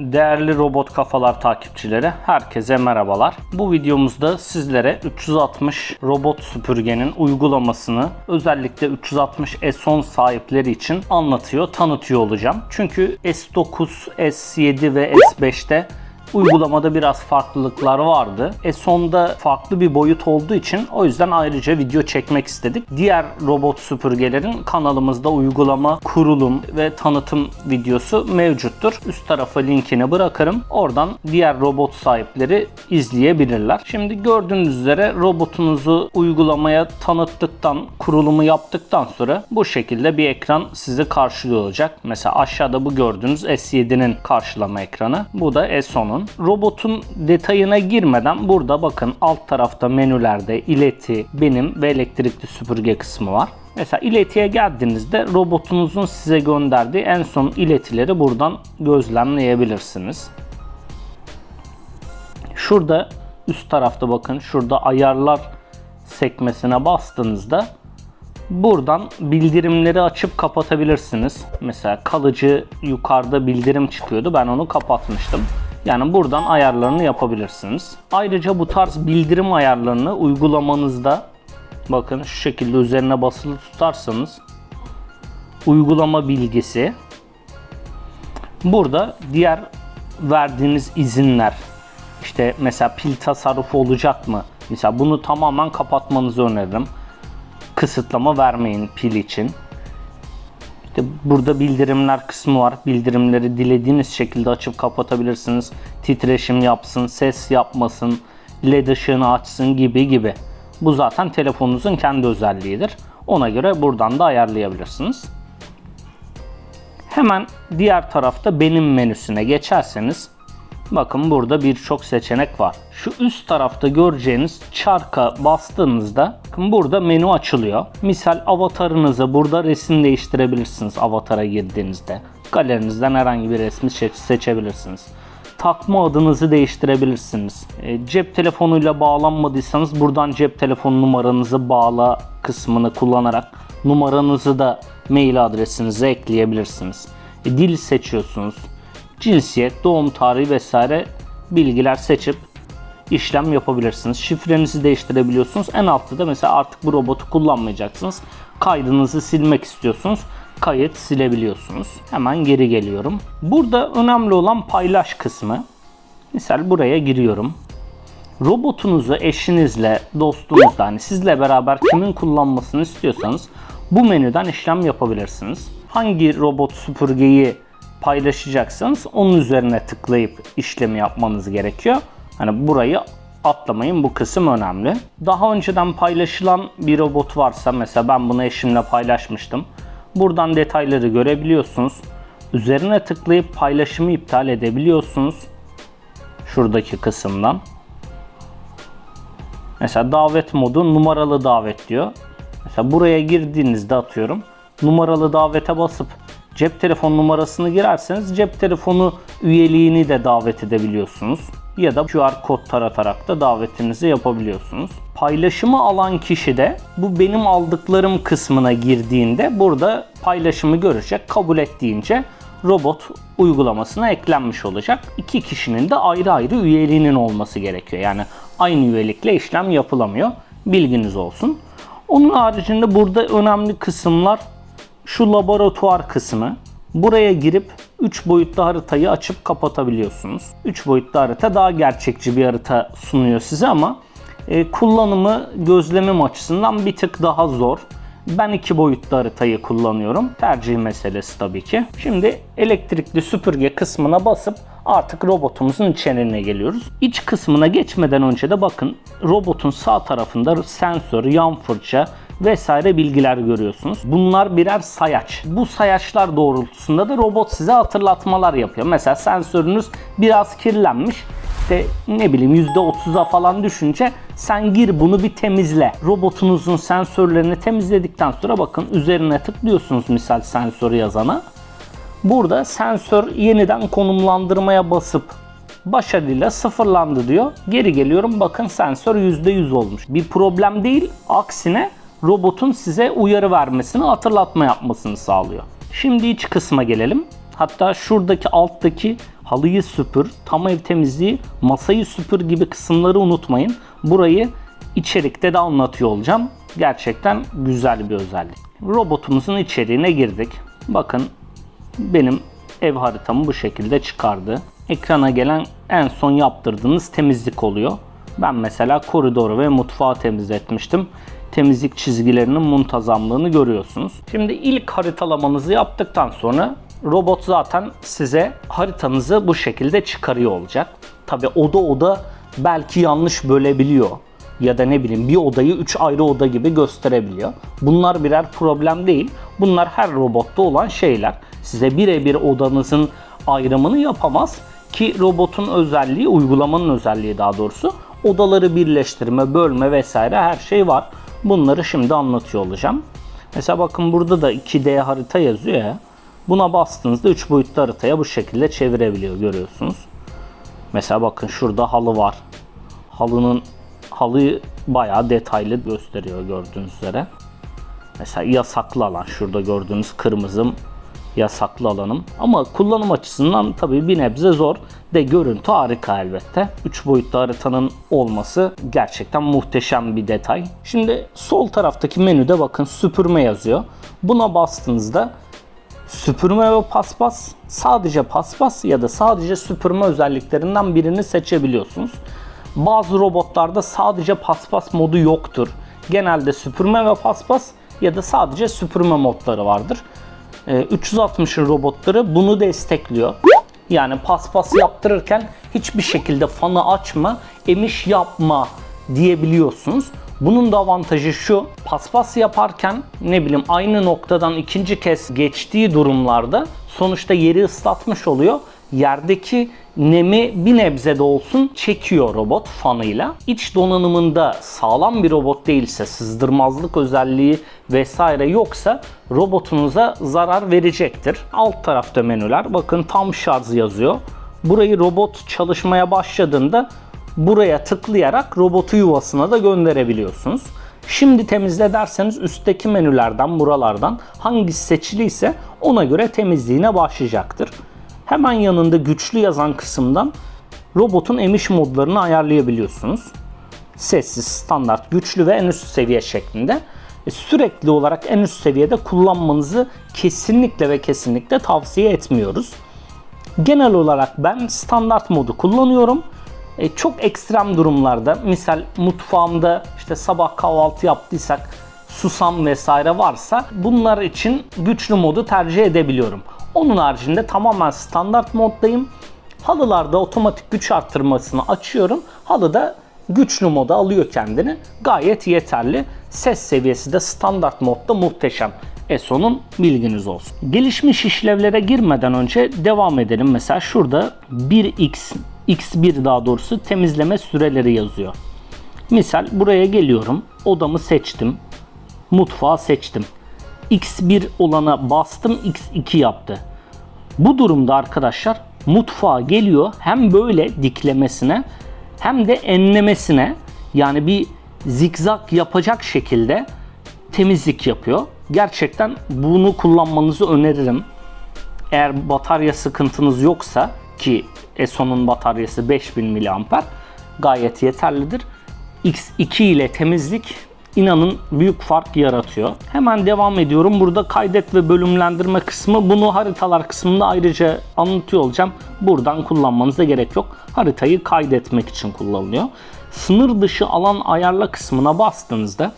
Değerli robot kafalar takipçileri, herkese merhabalar. Bu videomuzda sizlere 360 robot süpürgenin uygulamasını özellikle 360 S10 sahipleri için anlatıyor, tanıtıyor olacağım. Çünkü S9, S7 ve S5'te uygulamada biraz farklılıklar vardı. E sonda farklı bir boyut olduğu için o yüzden ayrıca video çekmek istedik. Diğer robot süpürgelerin kanalımızda uygulama, kurulum ve tanıtım videosu mevcuttur. Üst tarafa linkini bırakırım. Oradan diğer robot sahipleri izleyebilirler. Şimdi gördüğünüz üzere robotunuzu uygulamaya tanıttıktan, kurulumu yaptıktan sonra bu şekilde bir ekran sizi karşılıyor olacak. Mesela aşağıda bu gördüğünüz S7'nin karşılama ekranı. Bu da S10'un. Robotun detayına girmeden burada bakın alt tarafta menülerde ileti, benim ve elektrikli süpürge kısmı var. Mesela iletiye geldiğinizde robotunuzun size gönderdiği en son iletileri buradan gözlemleyebilirsiniz. Şurada üst tarafta bakın şurada ayarlar sekmesine bastığınızda buradan bildirimleri açıp kapatabilirsiniz. Mesela kalıcı yukarıda bildirim çıkıyordu. Ben onu kapatmıştım. Yani buradan ayarlarını yapabilirsiniz. Ayrıca bu tarz bildirim ayarlarını uygulamanızda bakın şu şekilde üzerine basılı tutarsanız uygulama bilgisi burada diğer verdiğiniz izinler işte mesela pil tasarrufu olacak mı? Mesela bunu tamamen kapatmanızı öneririm. Kısıtlama vermeyin pil için. İşte burada bildirimler kısmı var. Bildirimleri dilediğiniz şekilde açıp kapatabilirsiniz. Titreşim yapsın, ses yapmasın, led ışığını açsın gibi gibi. Bu zaten telefonunuzun kendi özelliğidir. Ona göre buradan da ayarlayabilirsiniz. Hemen diğer tarafta benim menüsüne geçerseniz bakın burada birçok seçenek var. Şu üst tarafta göreceğiniz çarka bastığınızda bakın burada menü açılıyor. Misal avatarınızı burada resim değiştirebilirsiniz avatara girdiğinizde. Galerinizden herhangi bir resmi seç- seçebilirsiniz. Takma adınızı değiştirebilirsiniz. E, cep telefonuyla bağlanmadıysanız buradan cep telefon numaranızı bağla kısmını kullanarak numaranızı da mail adresinize ekleyebilirsiniz. E, dil seçiyorsunuz. Cinsiyet, doğum tarihi vesaire bilgiler seçip işlem yapabilirsiniz. Şifrenizi değiştirebiliyorsunuz. En altta da mesela artık bu robotu kullanmayacaksınız. Kaydınızı silmek istiyorsunuz. Kayıt silebiliyorsunuz. Hemen geri geliyorum. Burada önemli olan paylaş kısmı. Misal buraya giriyorum. Robotunuzu eşinizle, dostunuzla hani sizle beraber kimin kullanmasını istiyorsanız bu menüden işlem yapabilirsiniz. Hangi robot süpürgeyi paylaşacaksanız onun üzerine tıklayıp işlemi yapmanız gerekiyor. Hani burayı atlamayın bu kısım önemli. Daha önceden paylaşılan bir robot varsa mesela ben bunu eşimle paylaşmıştım. Buradan detayları görebiliyorsunuz. Üzerine tıklayıp paylaşımı iptal edebiliyorsunuz. Şuradaki kısımdan. Mesela davet modu numaralı davet diyor. Mesela buraya girdiğinizde atıyorum. Numaralı davete basıp cep telefon numarasını girerseniz cep telefonu üyeliğini de davet edebiliyorsunuz. Ya da QR kod taratarak da davetinizi yapabiliyorsunuz. Paylaşımı alan kişi de bu benim aldıklarım kısmına girdiğinde burada paylaşımı görecek. Kabul et deyince robot uygulamasına eklenmiş olacak. İki kişinin de ayrı ayrı üyeliğinin olması gerekiyor. Yani aynı üyelikle işlem yapılamıyor. Bilginiz olsun. Onun haricinde burada önemli kısımlar şu laboratuvar kısmı. Buraya girip 3 boyutlu haritayı açıp kapatabiliyorsunuz. 3 boyutlu harita daha gerçekçi bir harita sunuyor size ama e, kullanımı gözlemim açısından bir tık daha zor. Ben iki boyutlu haritayı kullanıyorum. Tercih meselesi tabii ki. Şimdi elektrikli süpürge kısmına basıp artık robotumuzun içeriğine geliyoruz. İç kısmına geçmeden önce de bakın robotun sağ tarafında sensör, yan fırça vesaire bilgiler görüyorsunuz. Bunlar birer sayaç. Bu sayaçlar doğrultusunda da robot size hatırlatmalar yapıyor. Mesela sensörünüz biraz kirlenmiş işte ne bileyim %30'a falan düşünce sen gir bunu bir temizle. Robotunuzun sensörlerini temizledikten sonra bakın üzerine tıklıyorsunuz misal sensörü yazana. Burada sensör yeniden konumlandırmaya basıp başarıyla sıfırlandı diyor. Geri geliyorum bakın sensör %100 olmuş. Bir problem değil aksine robotun size uyarı vermesini hatırlatma yapmasını sağlıyor. Şimdi iç kısma gelelim. Hatta şuradaki alttaki halıyı süpür, tam ev temizliği, masayı süpür gibi kısımları unutmayın. Burayı içerikte de anlatıyor olacağım. Gerçekten güzel bir özellik. Robotumuzun içeriğine girdik. Bakın benim ev haritamı bu şekilde çıkardı. Ekrana gelen en son yaptırdığınız temizlik oluyor. Ben mesela koridoru ve mutfağı temizletmiştim. Temizlik çizgilerinin muntazamlığını görüyorsunuz. Şimdi ilk haritalamanızı yaptıktan sonra robot zaten size haritanızı bu şekilde çıkarıyor olacak. Tabi oda oda belki yanlış bölebiliyor ya da ne bileyim bir odayı 3 ayrı oda gibi gösterebiliyor. Bunlar birer problem değil. Bunlar her robotta olan şeyler. Size birebir odanızın ayrımını yapamaz ki robotun özelliği, uygulamanın özelliği daha doğrusu odaları birleştirme, bölme vesaire her şey var. Bunları şimdi anlatıyor olacağım. Mesela bakın burada da 2D harita yazıyor ya. Buna bastığınızda 3 boyutlu haritaya bu şekilde çevirebiliyor görüyorsunuz. Mesela bakın şurada halı var. Halının halıyı bayağı detaylı gösteriyor gördüğünüz üzere. Mesela yasaklı alan şurada gördüğünüz kırmızı yasaklı alanım. Ama kullanım açısından tabii bir nebze zor. De görüntü harika elbette. 3 boyutlu haritanın olması gerçekten muhteşem bir detay. Şimdi sol taraftaki menüde bakın süpürme yazıyor. Buna bastığınızda süpürme ve paspas sadece paspas ya da sadece süpürme özelliklerinden birini seçebiliyorsunuz. Bazı robotlarda sadece paspas modu yoktur. Genelde süpürme ve paspas ya da sadece süpürme modları vardır. Ee, 360'ın robotları bunu destekliyor. Yani paspas yaptırırken hiçbir şekilde fanı açma, emiş yapma diyebiliyorsunuz. Bunun da avantajı şu, paspas yaparken ne bileyim aynı noktadan ikinci kez geçtiği durumlarda sonuçta yeri ıslatmış oluyor. Yerdeki nemi bir nebze de olsun çekiyor robot fanıyla. İç donanımında sağlam bir robot değilse, sızdırmazlık özelliği vesaire yoksa robotunuza zarar verecektir. Alt tarafta menüler bakın tam şarj yazıyor. Burayı robot çalışmaya başladığında buraya tıklayarak robotu yuvasına da gönderebiliyorsunuz. Şimdi temizle derseniz üstteki menülerden buralardan hangisi seçiliyse ona göre temizliğine başlayacaktır. Hemen yanında güçlü yazan kısımdan robotun emiş modlarını ayarlayabiliyorsunuz. Sessiz, standart, güçlü ve en üst seviye şeklinde. E, Sürekli olarak en üst seviyede kullanmanızı kesinlikle ve kesinlikle tavsiye etmiyoruz. Genel olarak ben standart modu kullanıyorum. E, çok ekstrem durumlarda misal mutfağımda işte sabah kahvaltı yaptıysak susam vesaire varsa bunlar için güçlü modu tercih edebiliyorum. Onun haricinde tamamen standart moddayım. Halılarda otomatik güç arttırmasını açıyorum. Halıda güçlü moda alıyor kendini. Gayet yeterli. Ses seviyesi de standart modda muhteşem. ESO'nun bilginiz olsun. Gelişmiş işlevlere girmeden önce devam edelim. Mesela şurada 1x, x1 daha doğrusu temizleme süreleri yazıyor. Misal buraya geliyorum. Odamı seçtim. Mutfağı seçtim. X1 olana bastım X2 yaptı. Bu durumda arkadaşlar mutfağa geliyor hem böyle diklemesine hem de enlemesine yani bir zikzak yapacak şekilde temizlik yapıyor. Gerçekten bunu kullanmanızı öneririm. Eğer batarya sıkıntınız yoksa ki ESO'nun bataryası 5000 mAh gayet yeterlidir. X2 ile temizlik inanın büyük fark yaratıyor. Hemen devam ediyorum. Burada kaydet ve bölümlendirme kısmı bunu haritalar kısmında ayrıca anlatıyor olacağım. Buradan kullanmanıza gerek yok. Haritayı kaydetmek için kullanılıyor. Sınır dışı alan ayarla kısmına bastığınızda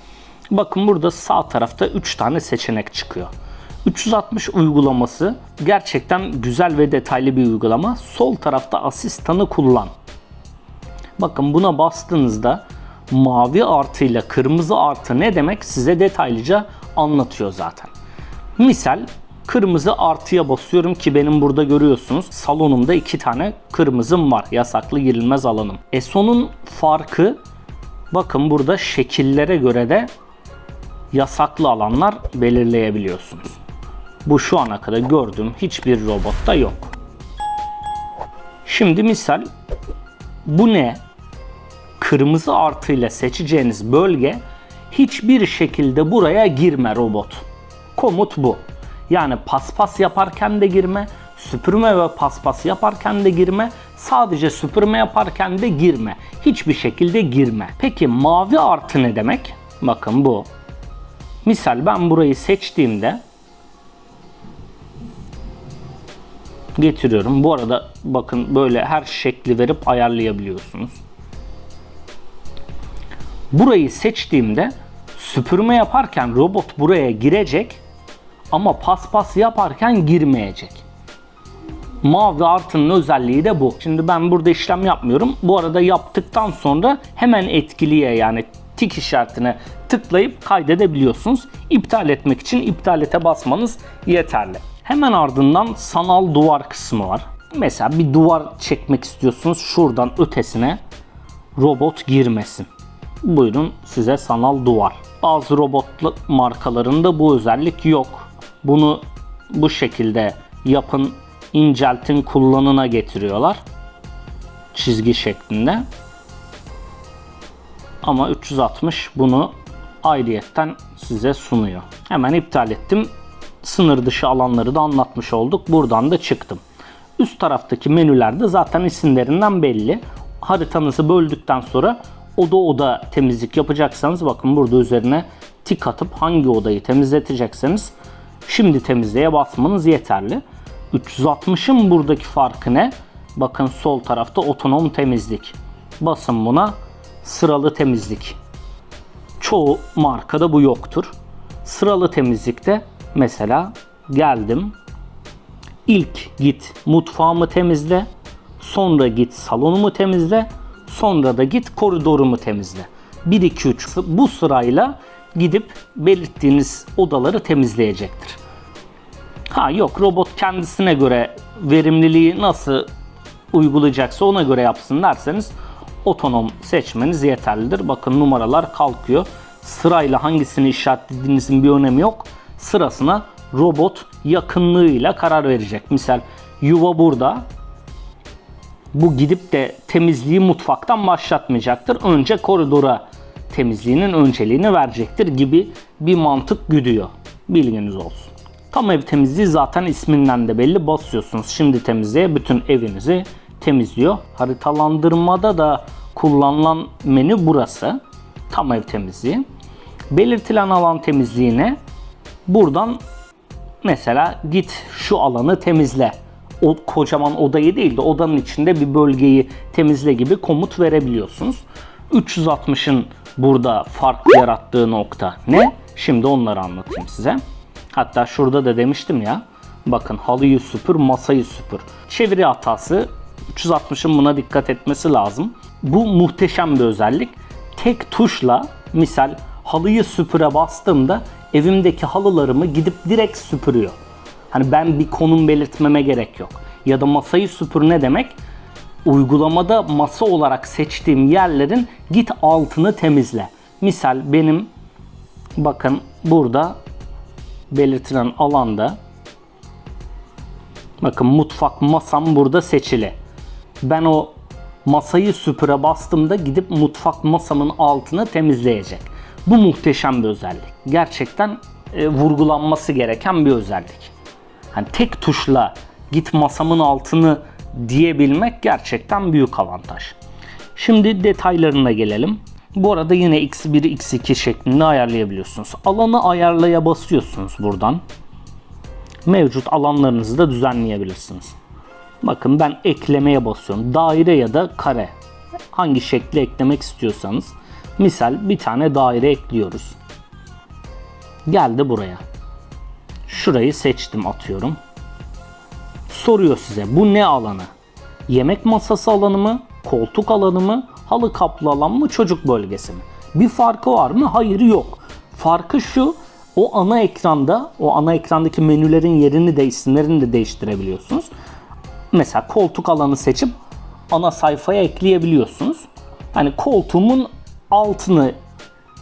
bakın burada sağ tarafta 3 tane seçenek çıkıyor. 360 uygulaması gerçekten güzel ve detaylı bir uygulama. Sol tarafta asistanı kullan. Bakın buna bastığınızda mavi artı ile kırmızı artı ne demek size detaylıca anlatıyor zaten. Misal kırmızı artıya basıyorum ki benim burada görüyorsunuz salonumda iki tane kırmızım var. Yasaklı girilmez alanım. ESO'nun farkı bakın burada şekillere göre de yasaklı alanlar belirleyebiliyorsunuz. Bu şu ana kadar gördüğüm hiçbir robotta yok. Şimdi misal bu ne? Kırmızı artıyla seçeceğiniz bölge hiçbir şekilde buraya girme robot. Komut bu. Yani paspas yaparken de girme, Süpürme ve paspas yaparken de girme, sadece süpürme yaparken de girme. Hiçbir şekilde girme. Peki mavi artı ne demek? Bakın bu. Misal ben burayı seçtiğimde getiriyorum. Bu arada bakın böyle her şekli verip ayarlayabiliyorsunuz. Burayı seçtiğimde süpürme yaparken robot buraya girecek ama paspas yaparken girmeyecek. Mavi artının özelliği de bu. Şimdi ben burada işlem yapmıyorum. Bu arada yaptıktan sonra hemen etkiliye yani tik işaretine tıklayıp kaydedebiliyorsunuz. İptal etmek için iptal ete basmanız yeterli. Hemen ardından sanal duvar kısmı var. Mesela bir duvar çekmek istiyorsunuz. Şuradan ötesine robot girmesin. Buyurun size sanal duvar. Bazı robot markalarında bu özellik yok. Bunu bu şekilde yapın, inceltin, kullanına getiriyorlar. Çizgi şeklinde. Ama 360 bunu ayrıyetten size sunuyor. Hemen iptal ettim. Sınır dışı alanları da anlatmış olduk. Buradan da çıktım. Üst taraftaki menülerde zaten isimlerinden belli. Haritanızı böldükten sonra oda oda temizlik yapacaksanız bakın burada üzerine tik atıp hangi odayı temizletecekseniz şimdi temizleye basmanız yeterli. 360'ın buradaki farkı ne? Bakın sol tarafta otonom temizlik. Basın buna sıralı temizlik. Çoğu markada bu yoktur. Sıralı temizlikte mesela geldim. İlk git mutfağımı temizle. Sonra git salonumu temizle. Sonra da git koridorumu temizle. 1 2 3 bu sırayla gidip belirttiğiniz odaları temizleyecektir. Ha yok robot kendisine göre verimliliği nasıl uygulayacaksa ona göre yapsın derseniz otonom seçmeniz yeterlidir. Bakın numaralar kalkıyor. Sırayla hangisini işaretlediğinizin bir önemi yok. Sırasına robot yakınlığıyla karar verecek. Misal yuva burada. Bu gidip de temizliği mutfaktan başlatmayacaktır. Önce koridora temizliğinin önceliğini verecektir gibi bir mantık güdüyor. Bilginiz olsun. Tam ev temizliği zaten isminden de belli. Basıyorsunuz şimdi temizliğe bütün evinizi temizliyor. Haritalandırmada da kullanılan menü burası. Tam ev temizliği. Belirtilen alan temizliğine buradan mesela git şu alanı temizle. O kocaman odayı değil de odanın içinde bir bölgeyi temizle gibi komut verebiliyorsunuz. 360'ın burada fark yarattığı nokta ne? Şimdi onları anlatayım size. Hatta şurada da demiştim ya. Bakın halıyı süpür, masayı süpür. Çeviri hatası 360'ın buna dikkat etmesi lazım. Bu muhteşem bir özellik. Tek tuşla misal halıyı süpüre bastığımda evimdeki halılarımı gidip direkt süpürüyor. Hani ben bir konum belirtmeme gerek yok. Ya da masayı süpür ne demek? Uygulamada masa olarak seçtiğim yerlerin git altını temizle. Misal benim bakın burada belirtilen alanda bakın mutfak masam burada seçili. Ben o masayı süpüre bastığımda gidip mutfak masamın altını temizleyecek. Bu muhteşem bir özellik. Gerçekten e, vurgulanması gereken bir özellik. Hani tek tuşla git masamın altını diyebilmek gerçekten büyük avantaj. Şimdi detaylarına gelelim. Bu arada yine x1, x2 şeklinde ayarlayabiliyorsunuz. Alanı ayarlaya basıyorsunuz buradan. Mevcut alanlarınızı da düzenleyebilirsiniz. Bakın ben eklemeye basıyorum. Daire ya da kare. Hangi şekli eklemek istiyorsanız. Misal bir tane daire ekliyoruz. Geldi buraya. Şurayı seçtim atıyorum. Soruyor size bu ne alanı? Yemek masası alanı mı? Koltuk alanı mı? Halı kaplı alan mı? Çocuk bölgesi mi? Bir farkı var mı? Hayır yok. Farkı şu. O ana ekranda, o ana ekrandaki menülerin yerini de isimlerini de değiştirebiliyorsunuz. Mesela koltuk alanı seçip ana sayfaya ekleyebiliyorsunuz. Hani koltuğumun altını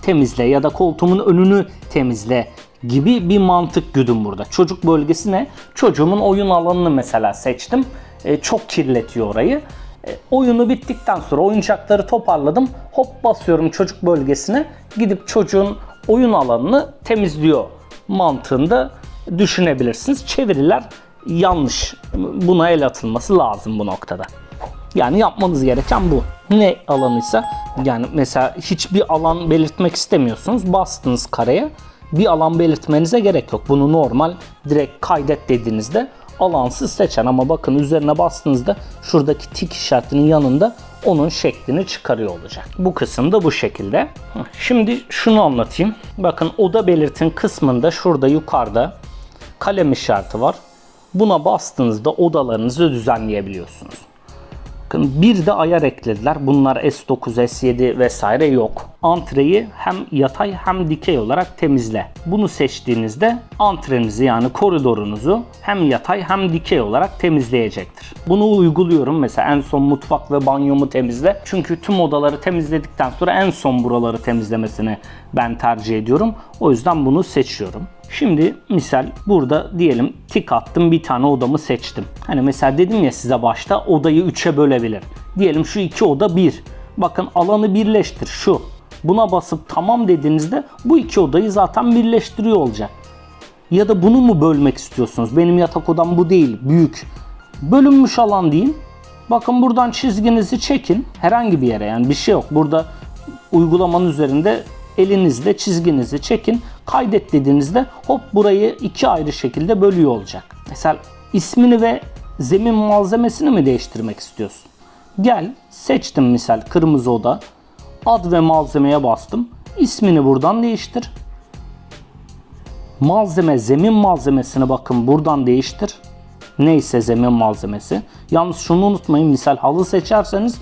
temizle ya da koltuğumun önünü temizle gibi bir mantık güdüm burada. Çocuk bölgesi ne? Çocuğumun oyun alanını mesela seçtim. E, çok kirletiyor orayı. E, oyunu bittikten sonra oyuncakları toparladım. Hop basıyorum çocuk bölgesine. Gidip çocuğun oyun alanını temizliyor mantığında düşünebilirsiniz. Çeviriler yanlış. Buna el atılması lazım bu noktada. Yani yapmanız gereken bu. Ne alanıysa yani mesela hiçbir alan belirtmek istemiyorsunuz. Bastınız kareye. Bir alan belirtmenize gerek yok. Bunu normal direkt kaydet dediğinizde alansız seçen ama bakın üzerine bastığınızda şuradaki tik işaretinin yanında onun şeklini çıkarıyor olacak. Bu kısım da bu şekilde. Şimdi şunu anlatayım. Bakın oda belirtin kısmında şurada yukarıda kalem işareti var. Buna bastığınızda odalarınızı düzenleyebiliyorsunuz. Bakın bir de ayar eklediler. Bunlar S9, S7 vesaire yok. Antreyi hem yatay hem dikey olarak temizle. Bunu seçtiğinizde antrenizi yani koridorunuzu hem yatay hem dikey olarak temizleyecektir. Bunu uyguluyorum. Mesela en son mutfak ve banyomu temizle. Çünkü tüm odaları temizledikten sonra en son buraları temizlemesini ben tercih ediyorum. O yüzden bunu seçiyorum. Şimdi misal burada diyelim tik attım bir tane odamı seçtim. Hani mesela dedim ya size başta odayı 3'e bölebilir. Diyelim şu iki oda 1. Bakın alanı birleştir şu. Buna basıp tamam dediğinizde bu iki odayı zaten birleştiriyor olacak. Ya da bunu mu bölmek istiyorsunuz? Benim yatak odam bu değil, büyük. Bölünmüş alan deyin. Bakın buradan çizginizi çekin. Herhangi bir yere yani bir şey yok. Burada uygulamanın üzerinde elinizle çizginizi çekin. Kaydet dediğinizde hop burayı iki ayrı şekilde bölüyor olacak. Mesela ismini ve zemin malzemesini mi değiştirmek istiyorsun? Gel seçtim misal kırmızı oda. Ad ve malzemeye bastım. İsmini buradan değiştir. Malzeme zemin malzemesini bakın buradan değiştir. Neyse zemin malzemesi. Yalnız şunu unutmayın misal halı seçerseniz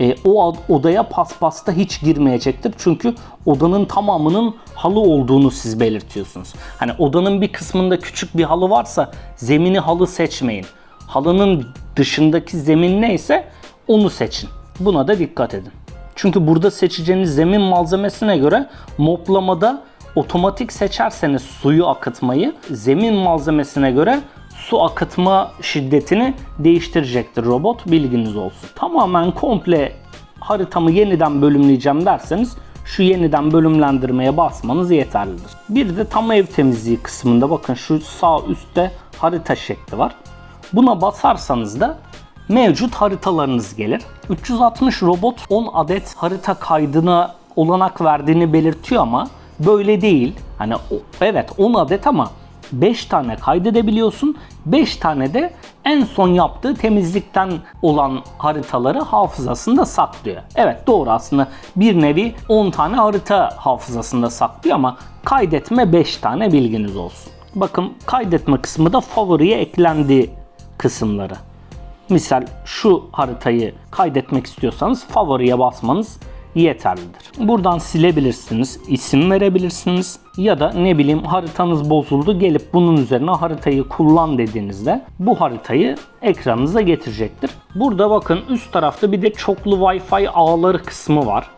e, o odaya paspasta hiç girmeyecektir. Çünkü odanın tamamının halı olduğunu siz belirtiyorsunuz. Hani odanın bir kısmında küçük bir halı varsa zemini halı seçmeyin. Halının dışındaki zemin neyse onu seçin. Buna da dikkat edin. Çünkü burada seçeceğiniz zemin malzemesine göre moplamada otomatik seçerseniz suyu akıtmayı zemin malzemesine göre su akıtma şiddetini değiştirecektir robot bilginiz olsun. Tamamen komple haritamı yeniden bölümleyeceğim derseniz şu yeniden bölümlendirmeye basmanız yeterlidir. Bir de tam ev temizliği kısmında bakın şu sağ üstte harita şekli var. Buna basarsanız da mevcut haritalarınız gelir. 360 robot 10 adet harita kaydına olanak verdiğini belirtiyor ama böyle değil. Hani evet 10 adet ama 5 tane kaydedebiliyorsun. 5 tane de en son yaptığı temizlikten olan haritaları hafızasında saklıyor. Evet doğru aslında bir nevi 10 tane harita hafızasında saklıyor ama kaydetme 5 tane bilginiz olsun. Bakın kaydetme kısmı da favoriye eklendi kısımları. Misal şu haritayı kaydetmek istiyorsanız favoriye basmanız yeterlidir. Buradan silebilirsiniz, isim verebilirsiniz ya da ne bileyim haritanız bozuldu gelip bunun üzerine haritayı kullan dediğinizde bu haritayı ekranınıza getirecektir. Burada bakın üst tarafta bir de çoklu Wi-Fi ağları kısmı var.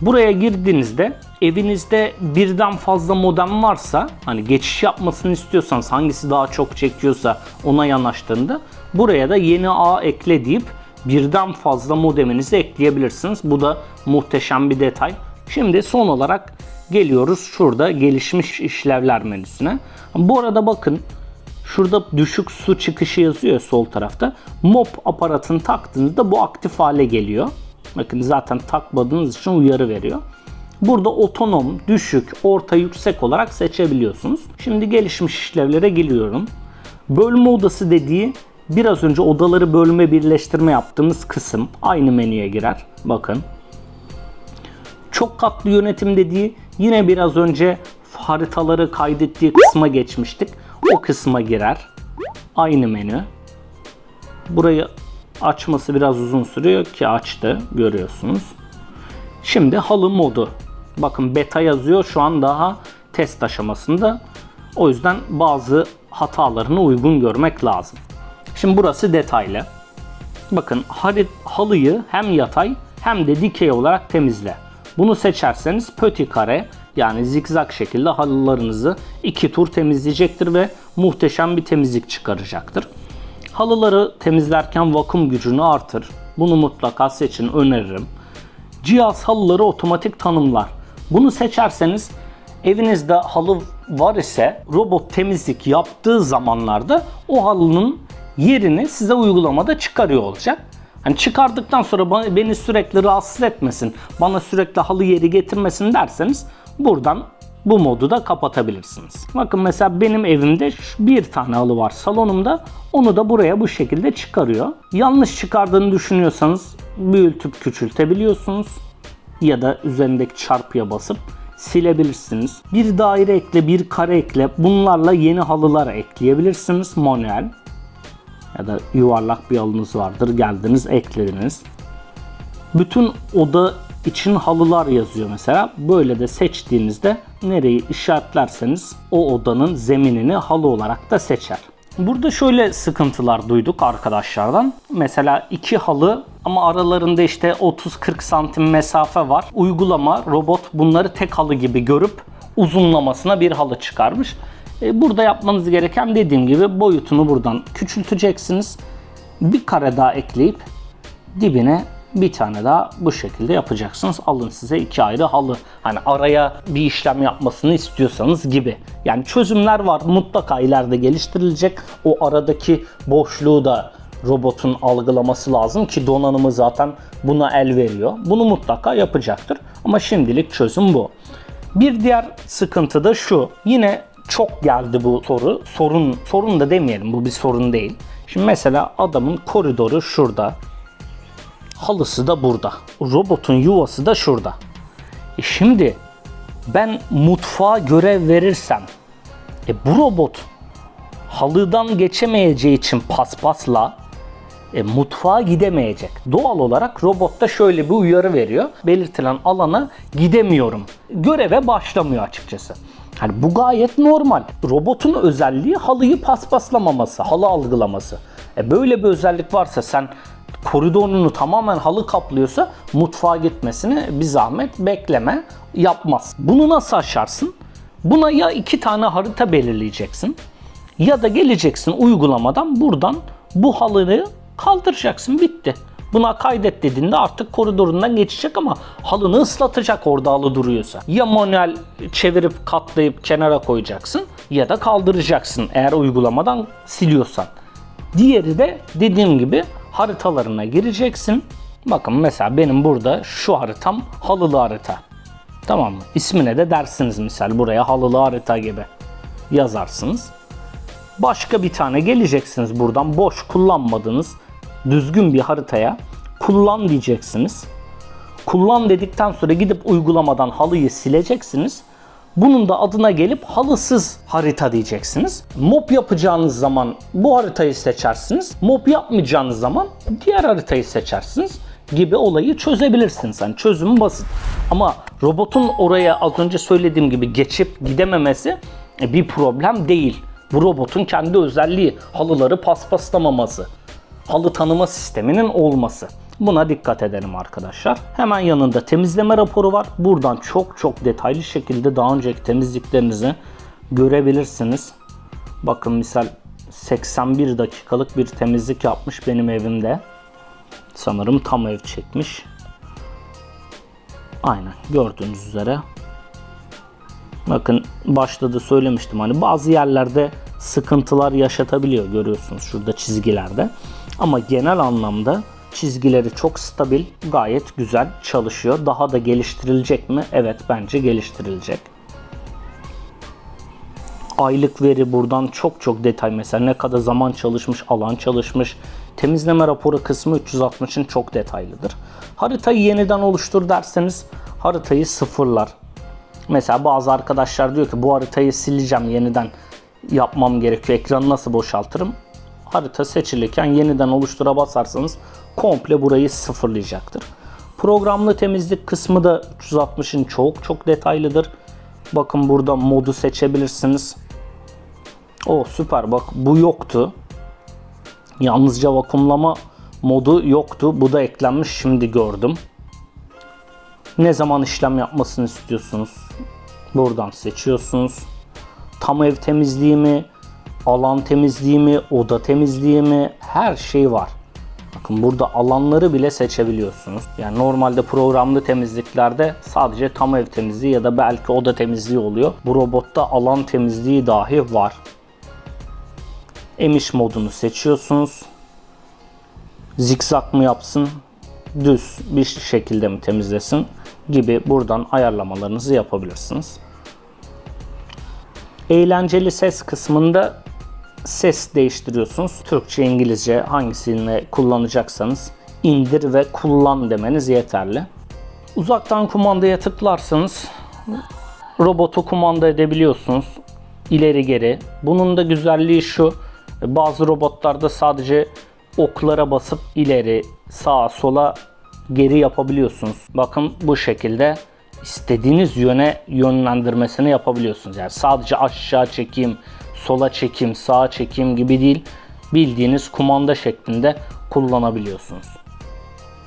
Buraya girdiğinizde evinizde birden fazla modem varsa hani geçiş yapmasını istiyorsanız hangisi daha çok çekiyorsa ona yanaştığında buraya da yeni ağ ekle deyip birden fazla modeminizi ekleyebilirsiniz. Bu da muhteşem bir detay. Şimdi son olarak geliyoruz şurada gelişmiş işlevler menüsüne. Bu arada bakın Şurada düşük su çıkışı yazıyor ya sol tarafta. Mop aparatını taktığınızda bu aktif hale geliyor. Bakın zaten takmadığınız için uyarı veriyor. Burada otonom, düşük, orta, yüksek olarak seçebiliyorsunuz. Şimdi gelişmiş işlevlere geliyorum. Bölme odası dediği biraz önce odaları bölme birleştirme yaptığımız kısım aynı menüye girer. Bakın. Çok katlı yönetim dediği yine biraz önce haritaları kaydettiği kısma geçmiştik. O kısma girer. Aynı menü. Burayı açması biraz uzun sürüyor ki açtı görüyorsunuz. Şimdi halı modu. Bakın beta yazıyor şu an daha test aşamasında. O yüzden bazı hatalarını uygun görmek lazım. Şimdi burası detaylı. Bakın halıyı hem yatay hem de dikey olarak temizle. Bunu seçerseniz pöti kare yani zigzag şekilde halılarınızı iki tur temizleyecektir ve muhteşem bir temizlik çıkaracaktır. Halıları temizlerken vakum gücünü artır. Bunu mutlaka seçin öneririm. Cihaz halıları otomatik tanımlar. Bunu seçerseniz Evinizde halı var ise robot temizlik yaptığı zamanlarda o halının yerini size uygulamada çıkarıyor olacak. Hani çıkardıktan sonra beni sürekli rahatsız etmesin, bana sürekli halı yeri getirmesin derseniz buradan bu modu da kapatabilirsiniz. Bakın mesela benim evimde bir tane halı var salonumda. Onu da buraya bu şekilde çıkarıyor. Yanlış çıkardığını düşünüyorsanız büyütüp küçültebiliyorsunuz. Ya da üzerindeki çarpıya basıp silebilirsiniz. Bir daire ekle, bir kare ekle. Bunlarla yeni halılar ekleyebilirsiniz manuel. Ya da yuvarlak bir halınız vardır. Geldiniz eklediniz. Bütün oda için halılar yazıyor mesela. Böyle de seçtiğinizde nereyi işaretlerseniz o odanın zeminini halı olarak da seçer. Burada şöyle sıkıntılar duyduk arkadaşlardan. Mesela iki halı ama aralarında işte 30-40 santim mesafe var. Uygulama robot bunları tek halı gibi görüp uzunlamasına bir halı çıkarmış. E, Burada yapmanız gereken dediğim gibi boyutunu buradan küçülteceksiniz. Bir kare daha ekleyip dibine bir tane daha bu şekilde yapacaksınız. Alın size iki ayrı halı. Hani araya bir işlem yapmasını istiyorsanız gibi. Yani çözümler var. Mutlaka ileride geliştirilecek. O aradaki boşluğu da robotun algılaması lazım ki donanımı zaten buna el veriyor. Bunu mutlaka yapacaktır. Ama şimdilik çözüm bu. Bir diğer sıkıntı da şu. Yine çok geldi bu soru. Sorun sorun da demeyelim. Bu bir sorun değil. Şimdi mesela adamın koridoru şurada. Halısı da burada. Robotun yuvası da şurada. E şimdi ben mutfağa görev verirsem e bu robot halıdan geçemeyeceği için paspasla e, mutfağa gidemeyecek. Doğal olarak robotta şöyle bir uyarı veriyor. Belirtilen alana gidemiyorum. Göreve başlamıyor açıkçası. Hani bu gayet normal. Robotun özelliği halıyı paspaslamaması, halı algılaması. E böyle bir özellik varsa sen koridorunu tamamen halı kaplıyorsa mutfağa gitmesini bir zahmet bekleme yapmaz. Bunu nasıl aşarsın? Buna ya iki tane harita belirleyeceksin ya da geleceksin uygulamadan buradan bu halıyı kaldıracaksın bitti. Buna kaydet dediğinde artık koridorundan geçecek ama halını ıslatacak orada halı duruyorsa. Ya manuel çevirip katlayıp kenara koyacaksın ya da kaldıracaksın eğer uygulamadan siliyorsan. Diğeri de dediğim gibi haritalarına gireceksin. Bakın mesela benim burada şu haritam halılı harita. Tamam mı? İsmine de dersiniz misal buraya halılı harita gibi yazarsınız. Başka bir tane geleceksiniz buradan boş kullanmadığınız düzgün bir haritaya kullan diyeceksiniz. Kullan dedikten sonra gidip uygulamadan halıyı sileceksiniz. Bunun da adına gelip halısız harita diyeceksiniz. Mob yapacağınız zaman bu haritayı seçersiniz. Mob yapmayacağınız zaman diğer haritayı seçersiniz gibi olayı çözebilirsiniz. Yani çözümü basit. Ama robotun oraya az önce söylediğim gibi geçip gidememesi e, bir problem değil. Bu robotun kendi özelliği halıları paspaslamaması. Halı tanıma sisteminin olması. Buna dikkat edelim arkadaşlar. Hemen yanında temizleme raporu var. Buradan çok çok detaylı şekilde daha önceki temizliklerinizi görebilirsiniz. Bakın misal 81 dakikalık bir temizlik yapmış benim evimde. Sanırım tam ev çekmiş. Aynen gördüğünüz üzere. Bakın başta da söylemiştim hani bazı yerlerde sıkıntılar yaşatabiliyor görüyorsunuz şurada çizgilerde. Ama genel anlamda çizgileri çok stabil, gayet güzel çalışıyor. Daha da geliştirilecek mi? Evet bence geliştirilecek. Aylık veri buradan çok çok detay mesela ne kadar zaman çalışmış, alan çalışmış. Temizleme raporu kısmı 360'ın çok detaylıdır. Haritayı yeniden oluştur derseniz haritayı sıfırlar. Mesela bazı arkadaşlar diyor ki bu haritayı sileceğim yeniden yapmam gerekiyor. Ekranı nasıl boşaltırım? Harita seçilirken yeniden oluştura basarsanız komple burayı sıfırlayacaktır. Programlı temizlik kısmı da 360'ın çok çok detaylıdır. Bakın burada modu seçebilirsiniz. O süper bak bu yoktu. Yalnızca vakumlama modu yoktu. Bu da eklenmiş şimdi gördüm. Ne zaman işlem yapmasını istiyorsunuz? Buradan seçiyorsunuz. Tam ev temizliği mi, alan temizliği mi, oda temizliği mi her şey var. Bakın burada alanları bile seçebiliyorsunuz. Yani normalde programlı temizliklerde sadece tam ev temizliği ya da belki oda temizliği oluyor. Bu robotta alan temizliği dahi var. Emiş modunu seçiyorsunuz. Zikzak mı yapsın, düz bir şekilde mi temizlesin gibi buradan ayarlamalarınızı yapabilirsiniz. Eğlenceli ses kısmında ses değiştiriyorsunuz. Türkçe, İngilizce hangisini kullanacaksanız indir ve kullan demeniz yeterli. Uzaktan kumandaya tıklarsanız robotu kumanda edebiliyorsunuz. İleri geri. Bunun da güzelliği şu. Bazı robotlarda sadece oklara basıp ileri, sağa, sola geri yapabiliyorsunuz. Bakın bu şekilde istediğiniz yöne yönlendirmesini yapabiliyorsunuz. Yani sadece aşağı çekeyim, sola çekeyim, sağa çekeyim gibi değil. Bildiğiniz kumanda şeklinde kullanabiliyorsunuz.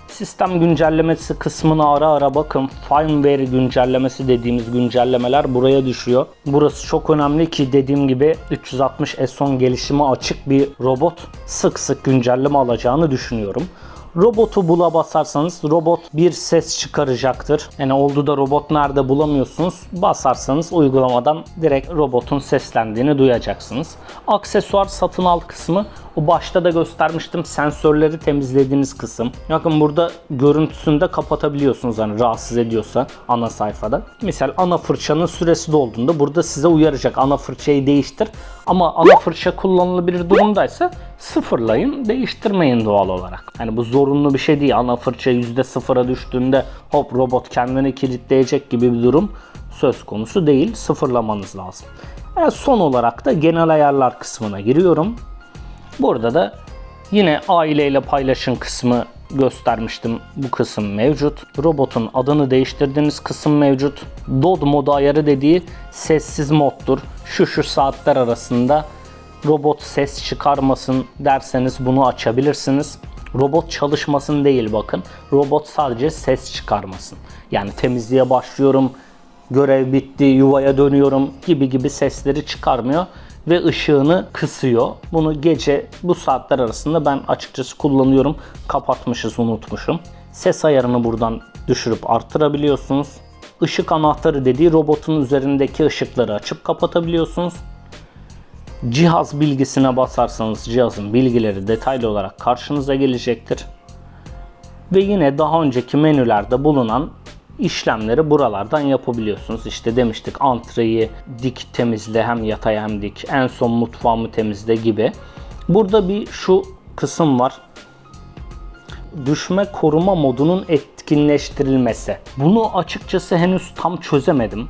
Sistem güncellemesi kısmına ara ara bakın. Firmware güncellemesi dediğimiz güncellemeler buraya düşüyor. Burası çok önemli ki dediğim gibi 360 S10 gelişimi açık bir robot sık sık güncelleme alacağını düşünüyorum. Robotu bula basarsanız robot bir ses çıkaracaktır. Yani oldu da robot nerede bulamıyorsunuz. Basarsanız uygulamadan direkt robotun seslendiğini duyacaksınız. Aksesuar satın al kısmı o başta da göstermiştim sensörleri temizlediğiniz kısım. Bakın burada görüntüsünü de kapatabiliyorsunuz hani rahatsız ediyorsa ana sayfada. Misal ana fırçanın süresi dolduğunda burada size uyaracak ana fırçayı değiştir. Ama ana fırça kullanılabilir durumdaysa sıfırlayın değiştirmeyin doğal olarak. Yani bu zorunlu bir şey değil. Ana fırça %0'a düştüğünde hop robot kendini kilitleyecek gibi bir durum söz konusu değil. Sıfırlamanız lazım. Evet, son olarak da genel ayarlar kısmına giriyorum. Burada da yine aileyle paylaşın kısmı göstermiştim. Bu kısım mevcut. Robotun adını değiştirdiğiniz kısım mevcut. DOD modu ayarı dediği sessiz moddur. Şu şu saatler arasında robot ses çıkarmasın derseniz bunu açabilirsiniz. Robot çalışmasın değil bakın. Robot sadece ses çıkarmasın. Yani temizliğe başlıyorum, görev bitti, yuvaya dönüyorum gibi gibi sesleri çıkarmıyor ve ışığını kısıyor. Bunu gece bu saatler arasında ben açıkçası kullanıyorum. Kapatmışız, unutmuşum. Ses ayarını buradan düşürüp arttırabiliyorsunuz. Işık anahtarı dediği robotun üzerindeki ışıkları açıp kapatabiliyorsunuz. Cihaz bilgisine basarsanız cihazın bilgileri detaylı olarak karşınıza gelecektir. Ve yine daha önceki menülerde bulunan işlemleri buralardan yapabiliyorsunuz. İşte demiştik antreyi dik temizle hem yatay hem dik. En son mutfağımı temizle gibi. Burada bir şu kısım var. Düşme koruma modunun etkinleştirilmesi. Bunu açıkçası henüz tam çözemedim.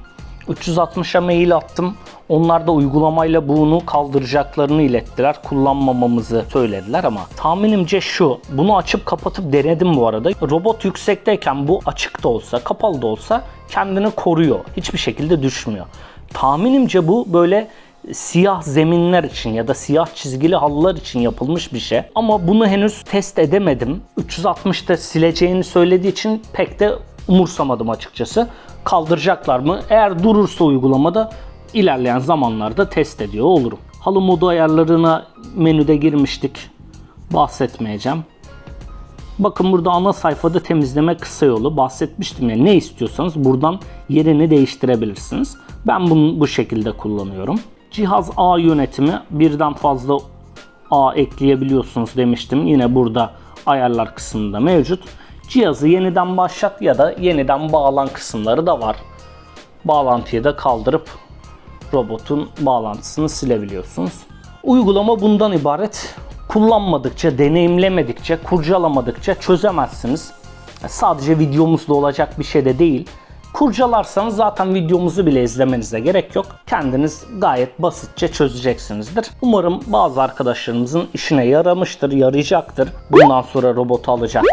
360'a mail attım. Onlar da uygulamayla bunu kaldıracaklarını ilettiler. Kullanmamamızı söylediler ama tahminimce şu. Bunu açıp kapatıp denedim bu arada. Robot yüksekteyken bu açık da olsa, kapalı da olsa kendini koruyor. Hiçbir şekilde düşmüyor. Tahminimce bu böyle siyah zeminler için ya da siyah çizgili halılar için yapılmış bir şey. Ama bunu henüz test edemedim. 360'ta sileceğini söylediği için pek de umursamadım açıkçası. Kaldıracaklar mı? Eğer durursa uygulamada ilerleyen zamanlarda test ediyor olurum. Halı modu ayarlarına menüde girmiştik. Bahsetmeyeceğim. Bakın burada ana sayfada temizleme kısa yolu bahsetmiştim ya ne istiyorsanız buradan yerini değiştirebilirsiniz. Ben bunu bu şekilde kullanıyorum. Cihaz ağ yönetimi birden fazla ağ ekleyebiliyorsunuz demiştim. Yine burada ayarlar kısmında mevcut. Cihazı yeniden başlat ya da yeniden bağlan kısımları da var. Bağlantıyı da kaldırıp robotun bağlantısını silebiliyorsunuz. Uygulama bundan ibaret. Kullanmadıkça, deneyimlemedikçe, kurcalamadıkça çözemezsiniz. Sadece videomuzda olacak bir şey de değil. Kurcalarsanız zaten videomuzu bile izlemenize gerek yok. Kendiniz gayet basitçe çözeceksinizdir. Umarım bazı arkadaşlarımızın işine yaramıştır, yarayacaktır. Bundan sonra robotu alacak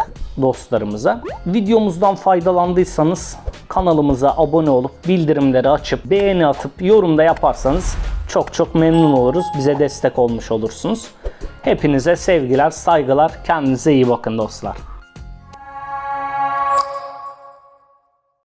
dostlarımıza. Videomuzdan faydalandıysanız kanalımıza abone olup bildirimleri açıp beğeni atıp yorum da yaparsanız çok çok memnun oluruz. Bize destek olmuş olursunuz. Hepinize sevgiler, saygılar. Kendinize iyi bakın dostlar.